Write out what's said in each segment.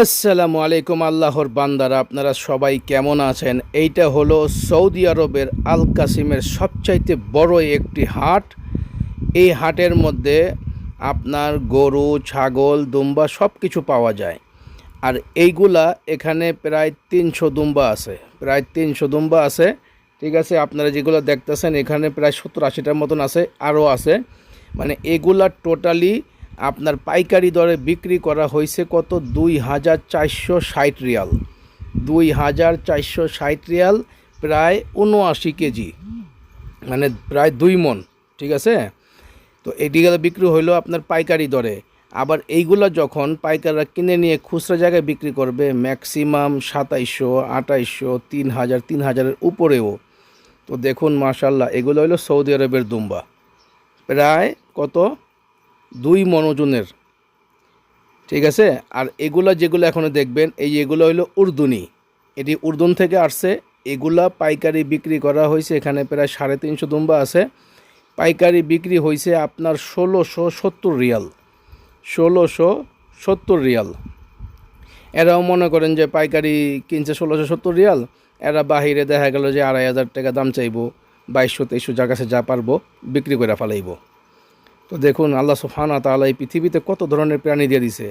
আসসালামু আলাইকুম আল্লাহর বান্দারা, আপনারা সবাই কেমন আছেন? এইটা হলো সৌদি আরবের আল কাসিমের সবচাইতে বড় একটি হাট। এই হাটের মধ্যে আপনার গরু, ছাগল, দুম্বা সব কিছু পাওয়া যায়। আর এইগুলা এখানে প্রায় তিনশো দুম্বা আছে। প্রায় তিনশো দুম্বা আছে। ঠিক আছে, আপনারা যেগুলো দেখতেছেন, এখানে প্রায় সত্তর আশিটার মতন আছে, আরও আছে। মানে এগুলা টোটালি আপনার পাইকারি দরে বিক্রি করা হয়েছে কত? দুই হাজার চারশো ষাট রিয়াল। দুই হাজার চারশো ষাট রিয়াল প্রায় উনআশি কেজি। মানে প্রায় দুই মন, ঠিক আছে? তো এটি গেলে বিক্রি হইল আপনার পাইকারি দরে। আবার এইগুলো যখন পাইকাররা কিনে নিয়ে খুচরা জায়গায় বিক্রি করবে, ম্যাক্সিমাম সাতাইশশো আঠাইশশো তিন হাজার তিন হাজারের উপরেও। তো দেখুন মাশাল্লাহ এগুলো হলো সৌদি আরবের দুম্বা। প্রায় কত? দুই মনোজনের। ঠিক আছে? আর এগুলা যেগুলো এখনও দেখবেন, এই এগুলো হলো উর্দুনি। এটি উর্দুন থেকে আসছে। এগুলা পাইকারি বিক্রি করা হয়েছে, এখানে প্রায় সাড়ে তিনশো দুম্বা আছে। পাইকারি বিক্রি হয়েছে আপনার ষোলোশো সত্তর রিয়াল। ষোলোশো সত্তর রিয়াল। এরাও মনে করেন যে পাইকারি কিনছে ষোলোশো সত্তর রিয়াল। এরা বাহিরে দেখা গেল যে আড়াই হাজার টাকা দাম চাইব, বাইশশো তেইশশো কাছে যা পারব বিক্রি করে ফেলাইবো। তো দেখুন, আল্লাহ সুফানা তাআলা এই পৃথিবীতে কত ধরনের প্রাণী দিয়ে দিছে।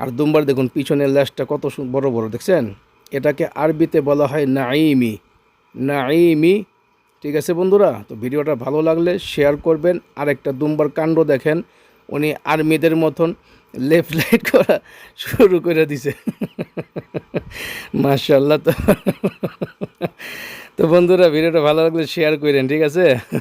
আর দুম্বার দেখুন, পিছনের ল্যাসটা কত বড় বড়, দেখছেন? এটাকে আরবিতে বলা হয় নাইমি নাইমি ঠিক আছে বন্ধুরা? তো ভিডিওটা ভালো লাগলে শেয়ার করবেন। আর একটা দুম্বার কাণ্ড দেখেন, উনি আর্মিদের মতন লেফট লাইট করা শুরু করে দিছে। মার্শাল্লাহ তো। তো বন্ধুরা, ভিডিওটা ভালো লাগলে শেয়ার করেন, ঠিক আছে?